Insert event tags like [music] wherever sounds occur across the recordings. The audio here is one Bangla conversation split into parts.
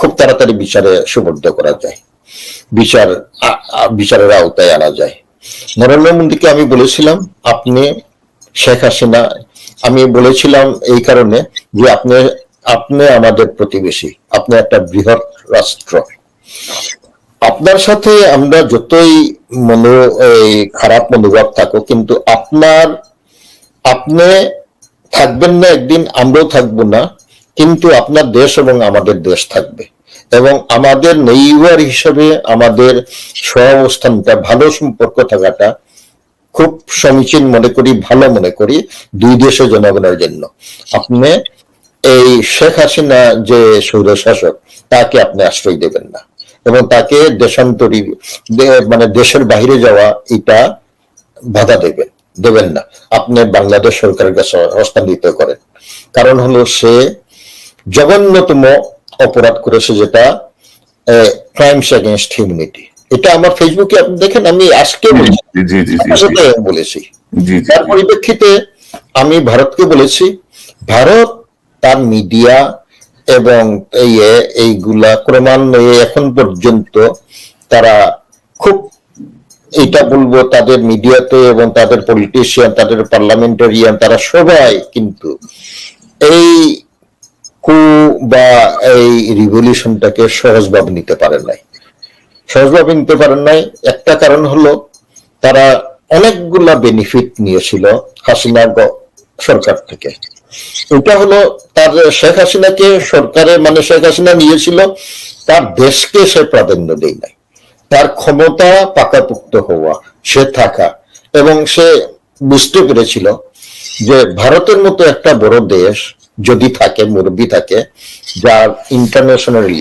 খুব তাড়াতাড়ি বিচারে সুবদ্ধ করা যায়। বিচার বিচারের আওতায় আনা যায়। নরেন্দ্র মোদীকে আমি বলেছিলাম, আপনি শেখ হাসিনা, আমি বলেছিলাম এই কারণে যে আপনি আপনি আমাদের প্রতিবেশী, আপনি একটা বৃহৎ রাষ্ট্র। আপনার সাথে আমরা যতই মনো, এই খারাপ মনোভাব থাকো কিন্তু আপনার, আপনি থাকবেন না একদিন, আমরাও থাকব না। কিন্তু আপনার দেশ এবং আমাদের দেশ থাকবে। এবং আমাদের নেইবার হিসেবে আমাদের সহাবস্থানটা, ভালো সম্পর্ক থাকাটা খুব সমীচীন মনে করি, ভালো মনে করি দুই দেশের জনগণের জন্য। আপনি এই শেখ হাসিনা যে স্বৈর শাসক তাকে আপনি আশ্রয় দেবেন না। এবং তাকে দেশান্তরী মানে দেশের বাইরে যাওয়া এটা বাধা দেবেন দেবেন না। আপনি বাংলাদেশ সরকারের কাছে হস্তান্তরিত করেন। কারণ হলো সে জঘন্যতম অপরাধ করেছে যেটা ক্রাইমস এগেনস্ট হিউম্যানিটি এটা আমার ফেসবুকে আপনি দেখেন আমি আজকে বলেছি, তার পরিপ্রেক্ষিতে আমি ভারতকে বলেছি ভারত তার মিডিয়া এবং এই এইগুলা ক্রমান্বয়ে এখন পর্যন্ত তারা খুব এটা বলব তাদের মিডিয়াতে এবং তাদের পলিটিশিয়ান তাদের পার্লামেন্টারিয়ান তারা সবাই কিন্তু এই কু বা এই রিভলিউশনটাকে সহজভাবে নিতে পারে নাই। সহজভাবে নিতে পারেন নাই। একটা কারণ হলো, তারা অনেকগুলা বেনিফিট নিয়েছিল হাসিনা সরকার থেকে। এটা হলো তার শেখ হাসিনাকে সরকারে মানে শেখ হাসিনা নিয়েছিল, তার দেশকে সে প্রাধান্য দেয় নাই। তার ক্ষমতা পাকাপুক্ত হওয়া, সে থাকা, এবং সে বুঝতে পেরেছিল যে ভারতের মতো একটা বড় দেশ যদি থাকে, মুরব্বী থাকে, যার ইন্টারন্যাশনালি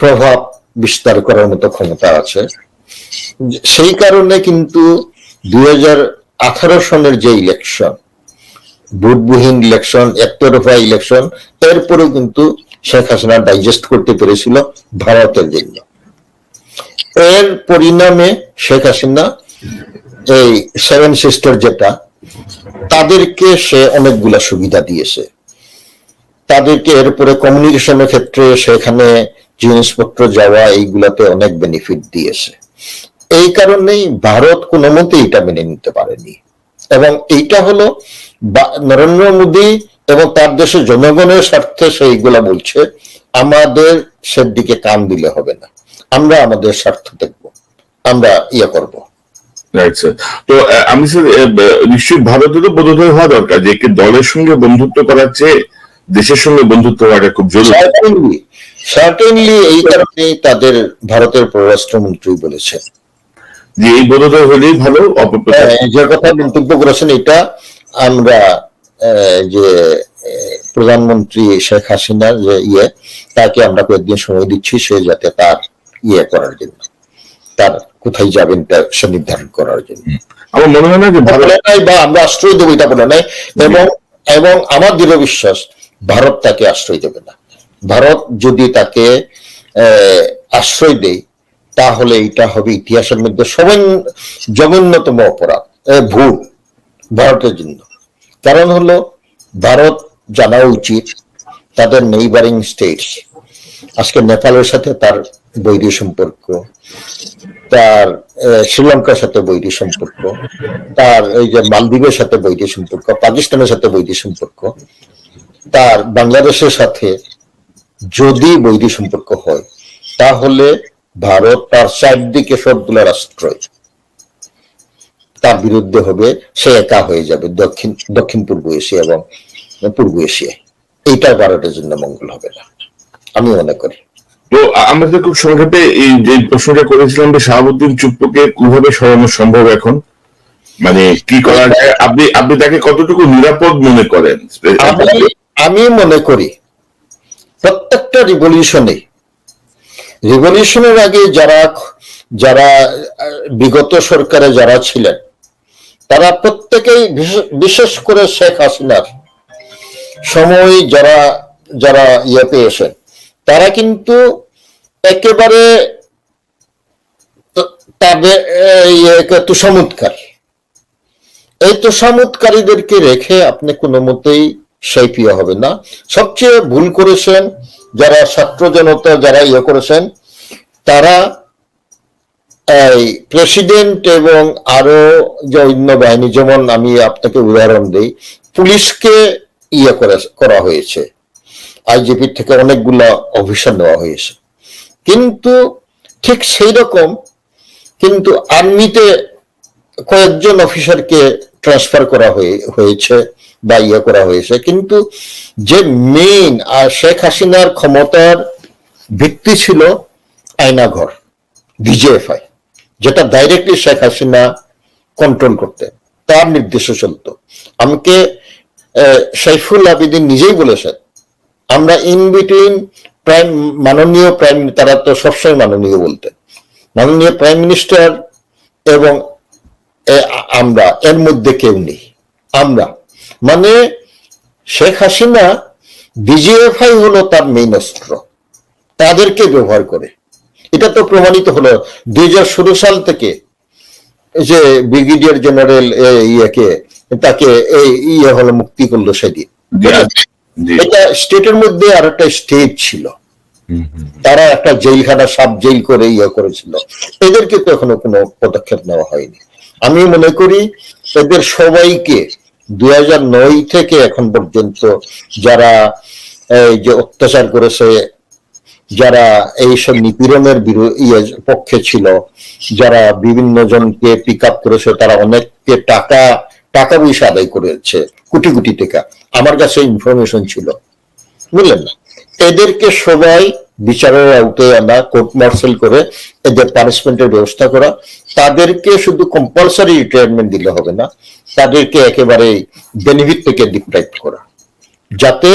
প্রভাব বিস্তার করার মতো ক্ষমতা আছে। সেই কারণে কিন্তু দুই হাজার আঠারো সনের যে ইলেকশন ভোটবিহীন ইলেকশন একতরফা ইলেকশন এরপরেও কিন্তু শেখ হাসিনা ডাইজেস্ট করতে পেরেছিল ভারতের জন্য। এর পরিণামে শেখ হাসিনা এই সেভেন সিস্টার যেটা তাদেরকে সে অনেকগুলা সুবিধা দিয়েছে। তাদেরকে এরপরে কমিউনিকেশনের ক্ষেত্রে সেখানে জিনিসপত্র যাওয়া, এইগুলাতে অনেক বেনিফিট দিয়েছে। এই কারণেই ভারত কোনো মতে এটা মেনে নিতে পারেনি। এবং এইটা হলো নরেন্দ্র মোদী এবং তার দেশের জনগণের স্বার্থে সেইগুলা বলছে, আমাদের সেদিকে কান দিলে হবে না। আমরা আমাদের স্বার্থ দেখব। আমরা ইয়ে করব। স্যার তো আমি স্যার নিশ্চয়ই ভারতেরও বোধোদয় হওয়া দরকার যে একটি দলের সঙ্গে বন্ধুত্ব করার চেয়ে দেশের সঙ্গে বন্ধুত্ব হওয়াটা খুব জরুরি। সার্টেনলি এই কারণেই তাদের ভারতের পররাষ্ট্রমন্ত্রী বলেছেন। যে এই বোধোদয় হলেই ভালো হ্যাঁ, যে কথা মন্তব্য করেছেন এটা আমরা যে প্রধানমন্ত্রী শেখ হাসিনার যে ইয়ে তাকে আমরা কয়েকদিন সময় দিচ্ছি সে যাতে তার ইয়ে করার জন্য তার কোথায় যাবেন সে নির্ধারণ করার জন্য। আমার মনে হয় না যে বা আমরা আশ্রয় দেবো এটা বলে নাই। এবং এবং আমার দৃঢ় বিশ্বাস ভারত তাকে আশ্রয় দেবে না। ভারত যদি তাকে আশ্রয় দেয় তাহলে এটা হবে ইতিহাসের মধ্যে সবাই জঘন্যতম অপরাধ ভুল ভারতের জন্য। কারণ হলো ভারত জানা উচিত তাদের নেইবারিং স্টেটস আজকে নেপালের সাথে তার বৈরী সম্পর্ক, তার শ্রীলঙ্কার সাথে বৈরী সম্পর্ক, তার, এই যে মালদ্বীপের সাথে বৈরী সম্পর্ক, পাকিস্তানের সাথে বৈরী সম্পর্ক, তার বাংলাদেশের সাথে যদি বৈরী সম্পর্ক হয়, তাহলে ভারত তার চারদিকে সবগুলো রাষ্ট্রই। তার বিরুদ্ধে হবে, সে একা হয়ে যাবে, দক্ষিণ দক্ষিণ পূর্ব এশিয়া এবং পূর্ব এশিয়ায়। এইটা ভারতের জন্য মঙ্গল হবে না, আমি মনে করি। তো আমরা তো খুব সংক্ষেপে এই যে প্রশ্নটা করেছিলাম যে শাহাবুদ্দিন চুপ্পুকে কীভাবে সরানো সম্ভব এখন? মানে কি করা যায় আপনি আপনি তাকে কতটুকু নিরাপদ মনে করেন? আমি মনে করি প্রত্যেকটা রিভলিউশনে রিভলিউশনের আগে যারা যারা, বিগত সরকারে যারা ছিলেন, তারা প্রত্যেকেই বিশেষ- বিশেষ করে শেখ হাসিনার সময় যারা যারা ইয়ে পেয়েছেন, তারা কিন্তু একেবারে ত- তাদের আহ, ইয়ে তুষামুৎকার। এই তোষামতকারীদেরকে রেখে আপনি কোনো মতেই প্রিয় হবে না। সবচেয়ে ভুল করেছেন যারা ছাত্র জনতা যারা ইয়ে করেছেন তারা এই প্রেসিডেন্ট এবং আরও যে অন্য বাহিনী যেমন আমি আপনাকে উদাহরণ দিই পুলিশকে ইয়ে করে হয়েছে। আইজিপির থেকে অনেকগুলা অফিসার নেওয়া হয়েছে। কিন্তু ঠিক সেই রকম কিন্তু আর্মিতে কয়েকজন অফিসারকে ট্রান্সফার করা হয়ে, হয়েছে বা ইয়ে করা হয়েছে। কিন্তু যে মেইন আর শেখ হাসিনার ক্ষমতার ভিত্তি ছিল আয়নাঘর ডিজিএফআই যেটা ডাইরেক্টলি শেখ হাসিনা কন্ট্রোল করতে। তার নির্দেশে চলতো। আমাকে সাইফুল আবিদিন নিজেই বলেছেন, আমরা ইন বিটুইন প্রাইম মাননীয় প্রাইম তারা তো সবসময় মাননীয় বলতেন। মাননীয় প্রাইম মিনিস্টার এবং আমরা, এর মধ্যে কেউ নেই। আমরা। মানে শেখ হাসিনা ডিজিএফআই হলো তার মেইন অস্ত্র। তাদেরকে ব্যবহার করে। এটা তো প্রমাণিত হলো দুই হাজার ষোলো সাল থেকে যে ব্রিগেডিয়ার জেনারেল ইয়েকে, তাকে এই ইয়ে হলো মুক্তি করল সেদিন। এটা স্টেটের মধ্যে আর একটা স্টেট ছিল। তারা একটা জেলখানা সাব জেল করে ইয়ে করেছিল। এদেরকে তো এখনও কোনো পদক্ষেপ নেওয়া হয়নি। আমি মনে করি এদের সবাইকে দুই থেকে এখন পর্যন্ত যারা এই যে অত্যাচার করেছে যারা এইসব নিপীড়নের ইয়ে পক্ষে ছিল যারা বিভিন্ন জনকে পিক আপ করেছে তারা অনেককে টাকা টাকা পয়সা আদায় করেছে কোটি কোটি টাকা। আমার কাছে ইনফরমেশন ছিল। বুঝলেন না? এদেরকে সবাই বিচারের আওতায় আনা কোর্ট মার্শাল করে এদের পানিশমেন্টের ব্যবস্থা করা। তাদেরকে শুধু কম্পালসারি রিটায়ারমেন্ট দিলে হবে না তাদেরকে একেবারে বেনিফিট থেকে ডিপ্রাইভ করা। যাতে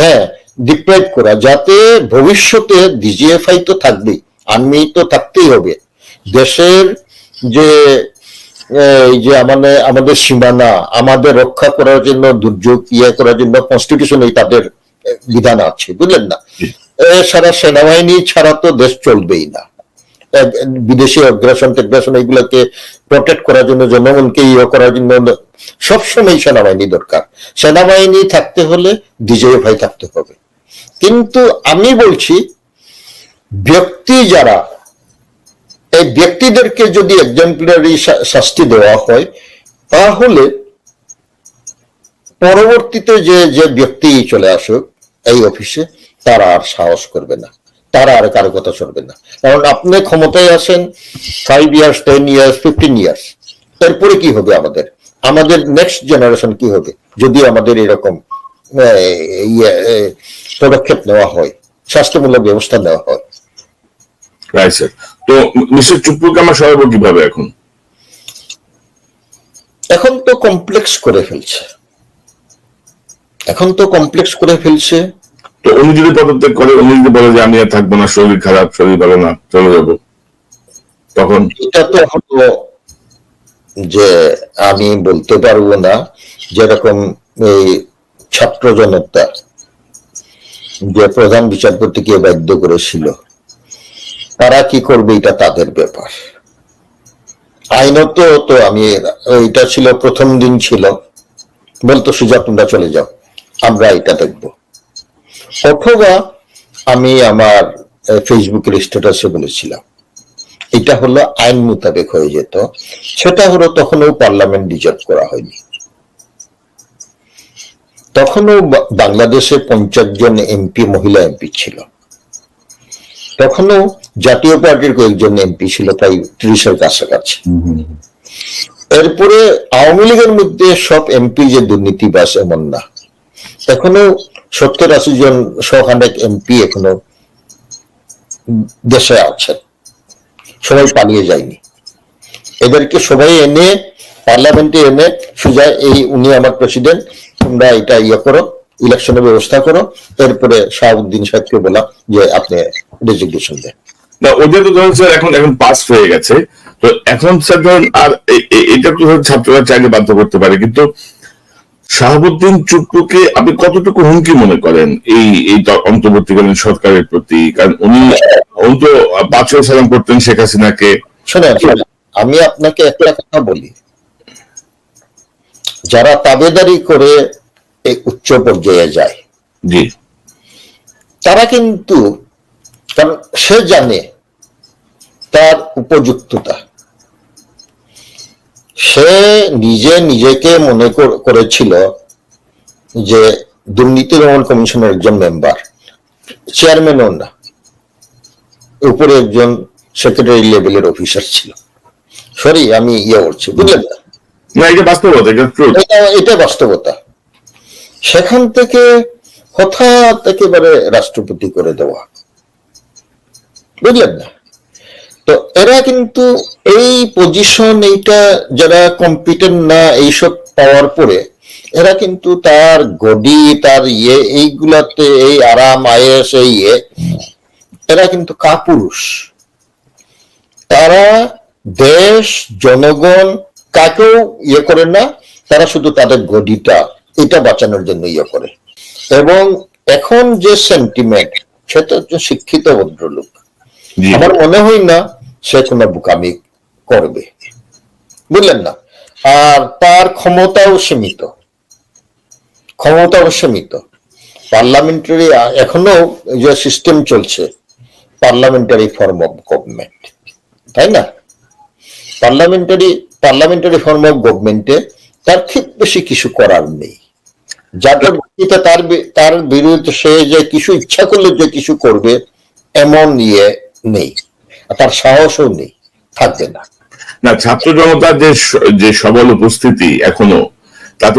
হ্যাঁ ডিপ্রাইভ করা। যাতে ভবিষ্যতে ডিজিএফআই তো থাকবেই আর্মি তো থাকতেই হবে। দেশের যে এই যে আমাদের আমাদের সীমানা আমাদের রক্ষা করার জন্য দুর্যোগ ইয়ে করার জন্য কনস্টিটিউশনে তাদের বিধান আছে বুঝলেন না? এছাড়া সেনাবাহিনী ছাড়া তো দেশ চলবেই না। বিদেশি অগ্রাসন টেগ্রাসন এগুলোকে প্রোটেক্ট করার জন্য জনগণকে ইয়ে করার জন্য সবসময় সেনাবাহিনী দরকার। সেনাবাহিনী থাকতে হলে ডিজিএফআই থাকতে হবে। কিন্তু আমি বলছি ব্যক্তি যারা এই ব্যক্তিদেরকে যদি এক্সাম্পলারি শাস্তি দেওয়া হয় তাহলে পরবর্তীতে যে যে ব্যক্তি চলে আসুক এই অফিসে তারা আর সাহস করবে না। তারা আর কারও কথা চলবে না। কারণ আপনি ক্ষমতায় আছেন five years ten years fifteen years এরপরে কি হবে আমাদের? আমাদের নেক্সট জেনারেশন কি হবে? যদি আমাদের এরকম ইয়ে, পদক্ষেপ নেওয়া হয় স্বাস্থ্যমূলক ব্যবস্থা নেওয়া হয়। রাইট স্যার তো মিস্টার চুপ্পুকে আমরা সরাবো কীভাবে এখন? এখন তো কমপ্লেক্স করে ফেলছে। এখন তো কমপ্লেক্স করে ফেলছে। তো উনি যদি পদত্যাগ করে উনি যদি বলে যে আমি আর থাকব না শরীর খারাপ শরীর ভালো না চলে যাব। তখন? এটা তো হলো যে আমি বলতে পারব না যেরকম এই ছাত্র জনতা যে প্রধান বিচারপতিকে বাধ্য করেছিল। তারা কি করবে, এটা তাদের ব্যাপার। আইনত তো আমি এটা ছিল, প্রথম দিন ছিল। বলতো, সুজা, তোমরা চলে যাও, আমরা এটা দেখব। অথবা আমি আমার ফেসবুকের স্ট্যাটাসে বলেছিলাম। এটা হলো আইন মোতাবেক হয়ে যেত। সেটা হলো তখনও পার্লামেন্ট ডিজার্ভ করা হয়নি। তখনও বাংলাদেশে পঞ্চাশ জন এমপি মহিলা এমপি ছিল। তখনও জাতীয় পার্টির কয়েকজন এমপি ছিল প্রায় ত্রিশের কাছাকাছি। এরপরে আওয়ামী লীগের মধ্যে সব এমপি যে দুর্নীতিবাস এমন না। এখনও সত্তর আশি জন শখানেক এমপি এখনও দেশে আছেন। সবাই পালিয়ে যায়নি। এদেরকে সবাই এনে, পার্লামেন্টে এনে, সোজা এই উনি আমার প্রেসিডেন্ট, তোমরা এটা ইয়ে করো, ইলেকশনের ব্যবস্থা করো, এরপরে শাহাবুদ্দিন সাহেবকে বলা যে আপনি রেজিগনেশন দেন না ওদের তো ধরুন স্যার এখন এখন পাস হয়ে গেছে। তো এখন স্যার ধরুন আর এটা তো ধরুন ছাত্ররা চাইলে বাধ্য করতে পারে কিন্তু শাহাবুদ্দিন চুপ্পুকে আপনি কতটুকু হুমকি মনে করেন এই এই অন্তর্বর্তীকালীন সরকারের প্রতি? কারণ উনি উনি তো সালাম করতেন শেখ হাসিনাকে। আমি আপনাকে একটা কথা বলি। যারা তাবেদারি করে এই উচ্চ পর্যায়ে যায় জি। তারা কিন্তু কারণ সে জানে তার উপযুক্ততা। সে নিজে নিজেকে মনে করেছিল যে দুর্নীতি দমন কমিশনের একজন মেম্বার চেয়ারম্যানও না উপরে একজন সেক্রেটারি লেভেলের অফিসার ছিল। সরি আমি ইয়ে করছি বুঝলেন না বাস্তবতা এটা বাস্তবতা। সেখান থেকে হঠাৎ একেবারে রাষ্ট্রপতি করে দেওয়া। বুঝলেন না? তো এরা কিন্তু এই পজিশন এইটা যারা কম্পিটেন্ট না এইসব পাওয়ার পরে, এরা কিন্তু তার গডি তার ইয়ে এইগুলাতে, এই আরাম আয়েস এই ইয়ে এরা কিন্তু কাপুরুষ। তারা দেশ, জনগণ কাকেও ইয়ে করে না, তারা শুধু তাদের গডিটা এটা বাঁচানোর জন্য ইয়ে করে। এবং এখন যে সেন্টিমেন্ট সেটা হচ্ছে শিক্ষিত ভদ্রলোক। আমার মনে হয় না সে কোনো বুকামি করবে। বুঝলেন না? আর তার ক্ষমতাও সীমিত। ক্ষমতাও সীমিত। পার্লামেন্টারি এখনও যে সিস্টেম চলছে পার্লামেন্টারি ফর্ম অফ গভর্নমেন্ট তাই না? পার্লামেন্টারি পার্লামেন্টারি ফর্ম অফ গভর্নমেন্টে তার ঠিক বেশি কিছু করার নেই। যাদের তার তার বিরুদ্ধে সে যে কিছু ইচ্ছা করলে যে কিছু করবে এমন ইয়ে নেই। তার সাহসও নেই থাকবে না। না ছাত্র জনতার যে যে সবল উপস্থিতি এখনও তাতে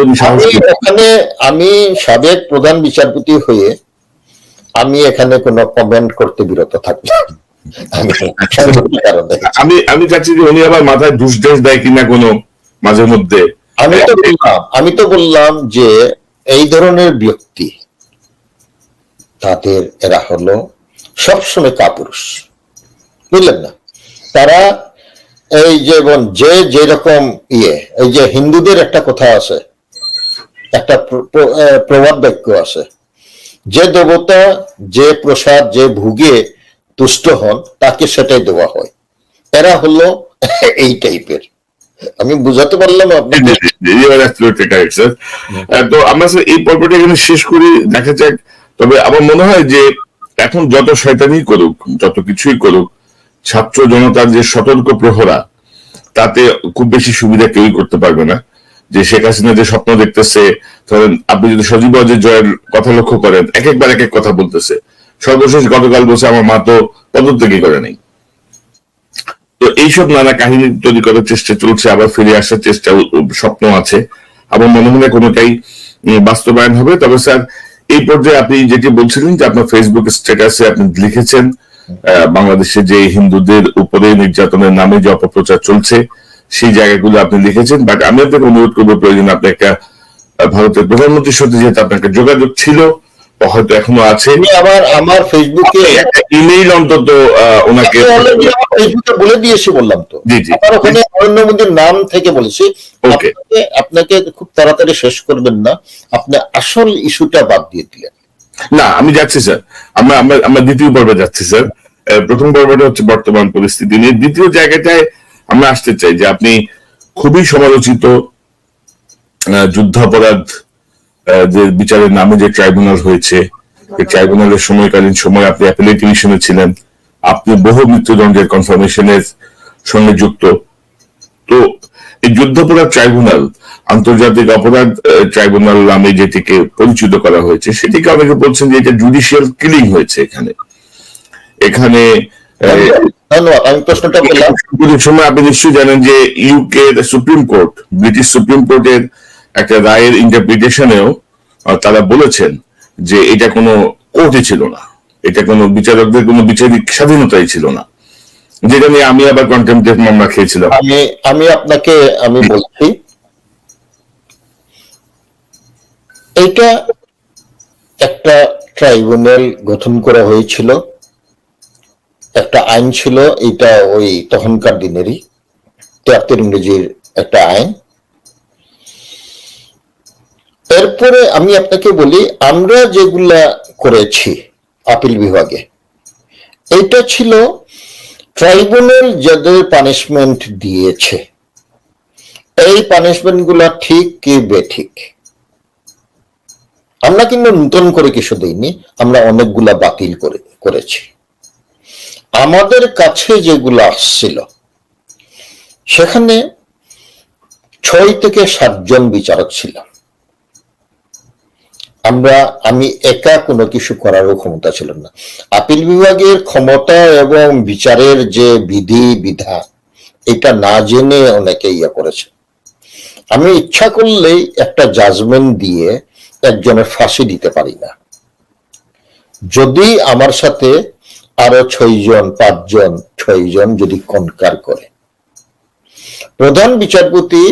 ওখানে আমি সাবেক প্রধান বিচারপতি হয়ে আমি এখানে কোনো কমেন্ট করতে বিরত থাকব আমি আমি চাচ্ছি যে উনি আবার মাথায় দুষ্দেশ দেয় কিনা কোনো মাঝে মধ্যে। আমি তো বললাম আমি তো বললাম যে এই ধরনের ব্যক্তি তাদের এরা হলো সবসময় কাপুরুষ। বুঝলেন না? তারা এই যেমন যে যেরকম ইয়ে এই যে হিন্দুদের একটা কথা আছে একটা প্র- প্র- প্রবাদ বাক্য আছে যে দেবতা যে প্রসাদ যে ভুগে তুষ্ট হন তাকে সেটাই দেওয়া হয়। এরা হলো [laughs] এই টাইপের। আমি বুঝাতে পারলাম তো আমরা এই পর্বটা এখানে শেষ করি দেখা যাক। তবে আমার মনে হয় যে এখন যত শয়তানি করুক যত কিছুই করুক ছাত্র জনতার যে সতর্ক প্রহরা, তাতে খুব বেশি সুবিধা কেউই করতে পারবে না। যে শেখ হাসিনা যে স্বপ্ন দেখতেছে, ধরেন আপনি যদি সজীব অজয় জয়ের কথা লক্ষ্য করেন এক একবার এক এক কথা বলতেছে। সর্বশেষ গতকাল বসে আমার মা তো পদত্যাগই করে নেই। তো এইসব নানা কাহিনী তৈরি করার চেষ্টা চলছে, আবার ফিরে আসার চেষ্টা স্বপ্ন আছে। আমার মনে হয় কোনোটাই বাস্তবায়ন হবে। তবে স্যার, এই পর্যায়ে আপনি যেটি বলছিলেন যে আপনার ফেসবুক স্ট্যাটাসে আপনি লিখেছেন বাংলাদেশে যে হিন্দুদের উপরে নির্যাতনের নামে যে অপপ্রচার চলছে সেই জায়গাগুলো আপনি লিখেছেন বাট আমি আপনাকে অনুরোধ করব প্রয়োজন আপনি একটা ভারতের প্রধানমন্ত্রীর সাথে যেহেতু আপনার একটা যোগাযোগ ছিল হয়তো এখনও আছে। আমি আমার ফেসবুকে একটা ইমেইল অন্তত ওনাকে ফেসবুকে বলে দিয়েছি বললাম তো। আমার ওখানে নাম থেকে বলেছি। ওকে আপনাকে আপনাকে খুব তাড়াতাড়ি শেষ করবেন না। আপনি আসল ইস্যুটা বাদ দিয়ে দিলেন। না, আমি যাচ্ছি, স্যার। আমরা আমরা আমরা দ্বিতীয় পর্বে যাচ্ছি, স্যার। প্রথম পর্বটা হচ্ছে বর্তমান পরিস্থিতি নিয়ে। দ্বিতীয় জায়গাটায় আমরা আসতে চাই যে আপনি খুবই সমালোচিত যুদ্ধাপরাধ যে বিচারের নামে যে ট্রাইব্যুনাল হয়েছে ট্রাইব্যুনালের সময়কালীন সময় আপনি অ্যাপেলেট ডিভিশনে ছিলেন, আপনি বহু মৃত্যুদণ্ডের কনফার্মেশনের সঙ্গে যুক্ত। তো এই যুদ্ধাপরাধ ট্রাইব্যুনাল আন্তর্জাতিক অপরাধ ট্রাইব্যুনাল নামে যেটিকে পরিচিত করা হয়েছে সেটিকে অনেকে বলছেন যে এটা জুডিশিয়াল কিলিং হয়েছে এখানে। এখানে ধন্যবাদ আমি প্রশ্নটা পেলাম সময় আপনি নিশ্চয়ই জানেন যে UK supreme court British supreme কোর্টের একটা রায়ের ইন্টারপ্রিটেশনেও তারা বলেছেন যে এটা কোনো কোর্টই ছিল না। এটা কোনো বিচারকদের কোনো বিচারিক স্বাধীনতাই ছিল না। যেটা নিয়ে আমি আবার কন্টেম্পটেড মামলা খেয়েছিলাম। আমি আমি আপনাকে, আমি বলছি, এটা একটা ট্রাইব্যুনাল গঠন করা হয়েছিল। একটা আইন ছিল, এটা ওই তখনকার দিনেরই তিয়াত্তর ইংরেজির একটা আইন। এরপরে আমি আপনাকে বলি, আমরা যেগুলা করেছি, আপিল বিভাগে, এটা ছিল ট্রাইব্যুনাল যাদের পানিশমেন্ট দিয়েছে, এই পানিশমেন্টগুলা ঠিক কি বেঠিক? আমরা কিন্তু নতুন করে কিছু দিইনি, আমরা অনেকগুলা বাতিল করে, করেছি। আমাদের কাছে যেগুলো আসছিল, সেখানে ছয় থেকে সাতজন বিচারক ছিল আমরা, আমি একা কোনো কিছু করারও ক্ষমতা ছিল না। আপিল বিভাগের ক্ষমতা এবং বিচারের যে বিধি বিধান এটা না জেনে অনেকে ইয়ে করেছে। আমি ইচ্ছা করলেই একটা জাজমেন্ট দিয়ে একজনের ফাঁসি দিতে পারি না। যদি আমার সাথে আরও ছয়জন পাঁচজন ছয়জন যদি কনকার করে। প্রধান বিচারপতি,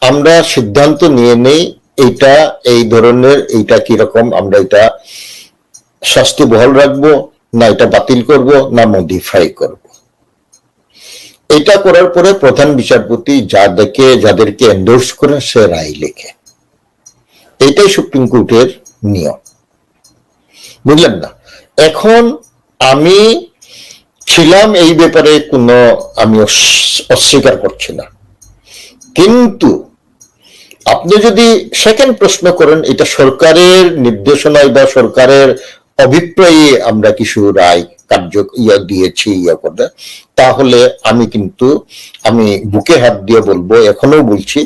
আমরা সিদ্ধান্ত নিয়ে নেই এইটা, এই ধরনের, এইটা কীরকম আমরা এটা শাস্তি বহাল রাখব, না এটা বাতিল করব, না মডিফাই করব। এটা করার পরে প্রধান বিচারপতি যাদেরকে যাদেরকে এন্ডোর্স করে, সে রায় লেখে। এটাই সুপ্রিম কোর্টের নিয়ম। বুঝলেন না? এখন আমি ছিলাম এই ব্যাপারে কোনো, আমি অস- অস্বীকার করছি না। কিন্তু আপনি যদি সেকেন্ড প্রশ্ন করেন এটা সরকারের নির্দেশনায় বা সরকারের অভিপ্রায়ে আমরা কিছু রায় কার্য ইয়া দিয়েছি ইয়া করে তাহলে আমি কিন্তু আমি বুকে হাত দিয়ে বলব এখনও বলছি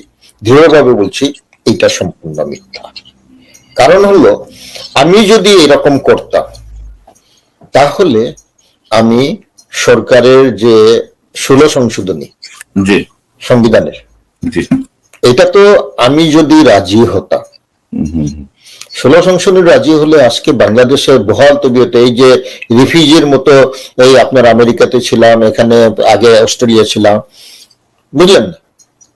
দৃঢ়ভাবে বলছি এটা সম্পূর্ণ মিথ্যা। কারণ হলো আমি যদি এরকম করতাম তাহলে আমি সরকারের যে ষোলো সংশোধনী সংবিধানের এটা তো আমি যদি রাজি হতাম। ষোলো সংশোধনী রাজি হলে আজকে বাংলাদেশের বহাল তবিয়তে এই যে রিফিউজির মতো এই আপনার আমেরিকাতে ছিলাম, এখানে আগে অস্ট্রেলিয়া ছিলাম, বুঝলেন?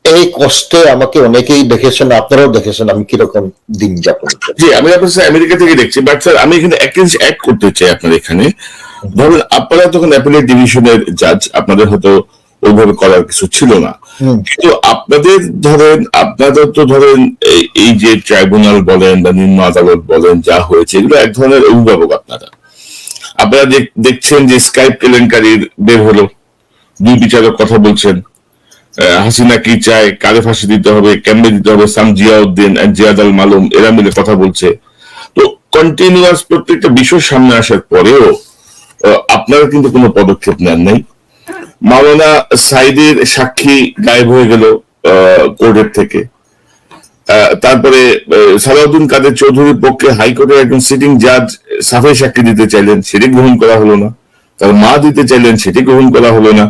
এই কষ্টে আমাকে অনেকেই দেখেছেন, আপনারাও দেখেছেন আমি কীরকম দিন যাপন জি, আমি আপনার আমেরিকা থেকে দেখছি, বাট স্যার, আমি এখানে এক জিনিস অ্যাড করতে চাই আপনার এখানে। ধরুন, আপনারা তখন অ্যাপিলেট ডিভিশনের জাজ আপনাদের হয়তো ওইভাবে করার কিছু ছিল না। কিন্তু আপনাদের ধরেন আপনাদের তো ধরেন এই- যে ট্রাইব্যুনাল বলেন বা নিম্ন আদালত বলেন যা হয়েছে এগুলো এক ধরনের অভিভাবক আপনারা। আপনারা দেখছেন যে স্কাইপ কেলেঙ্কারির বের হলো। দুই বিচারক কথা বলছেন। হাসিনা কি চায় কারে ফাঁসি দিতে হবে কেমনে দিতে হবে সাম জিয়াউদ্দিন জিয়াদ আল মালুম এরা মিলে কথা বলছে। তো কন্টিনিউয়াস প্রত্যেকটা বিষয় সামনে আসার পরেও আপনারা কিন্তু কোনো পদক্ষেপ নেন নাই। মাওলানা সাইদের সাক্ষী গায়েব হয়ে গেল কোর্টের থেকে। তারপরে সালাউদ্দিন কাদের চৌধুরীর পক্ষে হাইকোর্টের একজন সিটিং জাজ সাফাই সাক্ষী দিতে চাইলেন, সেটি গ্রহণ করা হলো না। তার মা দিতে চাইলেন, সেটি গ্রহণ করা হলো না।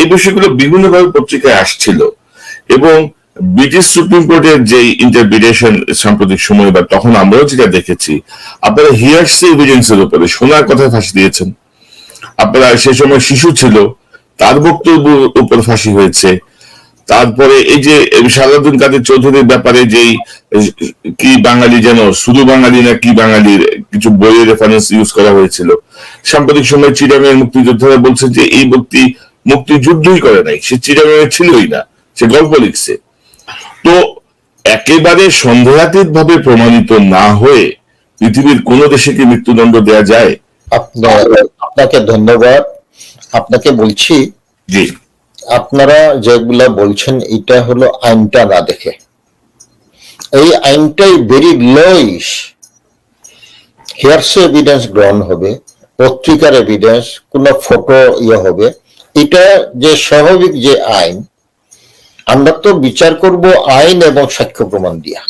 এই বিষয়গুলো বিভিন্নভাবে পত্রিকায় আসছিল এবং ব্রিটিশ সুপ্রিম কোর্টের যে ইন্টারপ্রিটেশন সাম্প্রতিক সময় বা তখন আমরাও যেটা দেখেছি, আপনারা হিয়ার্সি এভিডেন্সের উপরে শোনার কথা ফাঁসি দিয়েছেন। আপনারা সে সময় শিশু ছিল তার বক্তব্য উপর ফাঁসি হয়েছে। তারপরে এই যে সালাউদ্দিন কাদের চৌধুরীর ব্যাপারে যেই, কি বাঙালি যেন, শুধু বাঙালি না কি বাঙালির কিছু বইয়ের রেফারেন্স ইউজ করা হয়েছিল। সাম্প্রতিক সময় চিরামের মুক্তিযোদ্ধারা বলছে যে, এই ব্যক্তি মুক্তিযুদ্ধই করে নাই, সে চিরামের ছিলই না, সে গল্প লিখছে। তো একেবারে সন্দেহাতীত ভাবে প্রমাণিত না হয়ে পৃথিবীর কোন দেশে কি মৃত্যুদণ্ড দেওয়া যায়? আপনাকে ধন্যবাদ। আপনাকে বলছি জি। আপনারা যেগুলা বলছেন এটা হলো আইনটা না দেখে। এই আইনটাই ভেরি লোইস হিয়ারসে এভিডেন্স গ্রহণ হবে পত্রিকার এভিডেন্স কোন ফটো ইয়ে হবে। এটা যে স্বাভাবিক যে আইন আমরা তো বিচার করব আইন এবং সাক্ষ্য প্রমাণ দিয়া।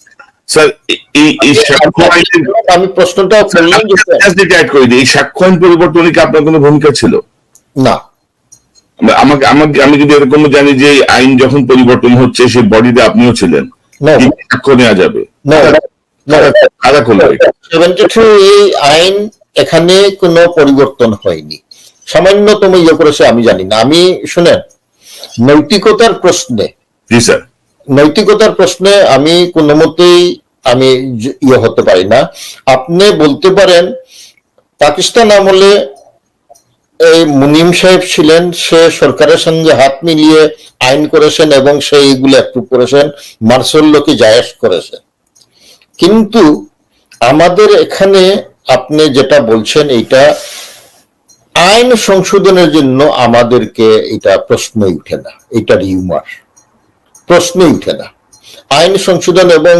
স্যার এই- এই এই সাক্ষ্য আমি প্রশ্নটা করলাম করে দিই, এই সাক্ষ্য আইন পরিবর্তনে কি আপনার কোনো ভূমিকা ছিল? না। আমাকে আমাকে আমি কিন্তু এরকম জানি যে আইন যখন পরিবর্তন হচ্ছে সেই বডিতে আপনিও ছিলেন. সাক্ষ্য নেওয়া যাবে। এই আইন এখানে কোনো পরিবর্তন হয়নি। সামান্যতম ইয়ে করেছে আমি জানি না। আমি শুনেন নৈতিকতার প্রশ্নে জি স্যার। নৈতিকতার প্রশ্নে আমি কোনো মতেই আমি ইয়ে হতে পারি না। আপনি বলতে পারেন পাকিস্তান আমলে এই মুনিম সাহেব ছিলেন, সে সরকারের সঙ্গে হাত মিলিয়ে আইন করেছেন এবং সে এইগুলো অ্যাপ্রুভ করেছেন মার্শাল্লোকে জায়েজ করেছেন। কিন্তু আমাদের এখানে আপনি যেটা বলছেন এটা আইন সংশোধনের জন্য আমাদেরকে এটা প্রশ্নই উঠে না এটা রিউমার প্রশ্নই উঠে না। আইন সংশোধন এবং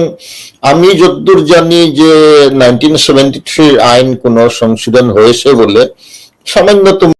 আমি যতদূর জানি যে নাইনটিন সেভেন্টি থ্রির আইন কোন সংশোধন হয়েছে বলে সামান্যতম